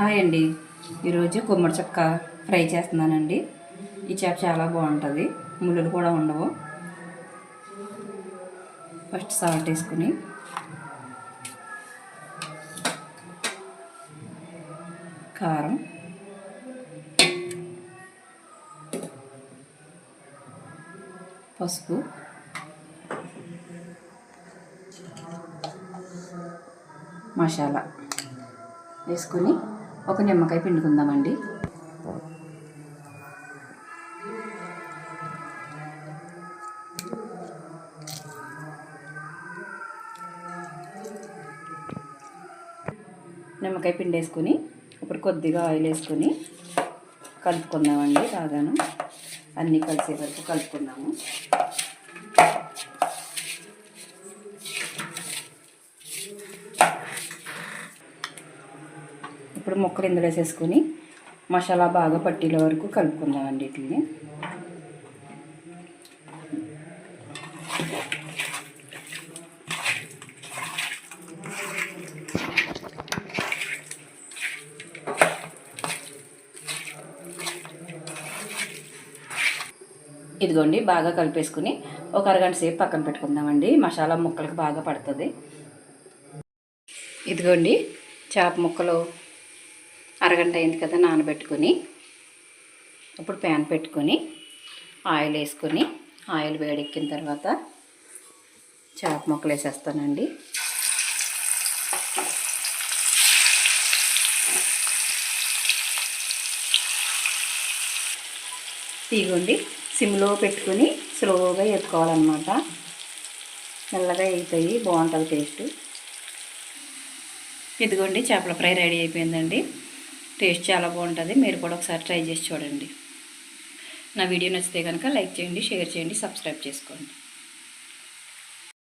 Hi అండి. ఈరోజు గుమ్మడి చెక్క ఫ్రై చేస్తున్నానండి. ఈ చేప చాలా బాగుంటుంది. ముళ్ళులు కూడా ఉండవు. ఫస్ట్ సాల్ట్ వేసుకుని. కారం. పసుపు. మసాలా వేసుకొని ఒక నిమ్మకాయ పిండుకుందామండి. నిమ్మకాయ పిండి వేసుకొని ఇప్పుడు కొద్దిగా ఆయిల్ వేసుకొని కలుపుకుందామండి బాగాను అన్నీ కలిసే వరకు కలుపుకుందాము. ఇప్పుడు ముక్కలు ఇందులో వేసేసుకొని మసాలా బాగా పట్టిల వరకు కలుపుకుందామండి వీటిని. ఇదిగోండి బాగా కలిపేసుకుని ఒక అరగంట సేపు పక్కన పెట్టుకుందామండి. మసాలా ముక్కలకు బాగా పడుతుంది. ఇదిగోండి చేప ముక్కలు అరగంట అయింది కదా నానబెట్టుకొని. ఇప్పుడు ప్యాన్ పెట్టుకొని ఆయిల్ వేసుకొని ఆయిల్ వేడెక్కిన తర్వాత చేప ముక్కలు వేసేస్తానండి. తీగండి సిమ్లో పెట్టుకొని స్లోగా ఎత్తుకోవాలన్నమాట. మెల్లగా అయిపోయి బాగుంటుంది టేస్ట్. ఇదిగోండి చేపల ఫ్రై రెడీ అయిపోయిందండి. టేస్ట్ చాలా బాగుంటుంది. మీరు కూడా ఒకసారి ట్రై చేసి చూడండి. నా వీడియో నచ్చితే కనుక లైక్ చేయండి షేర్ చేయండి సబ్స్క్రైబ్ చేసుకోండి.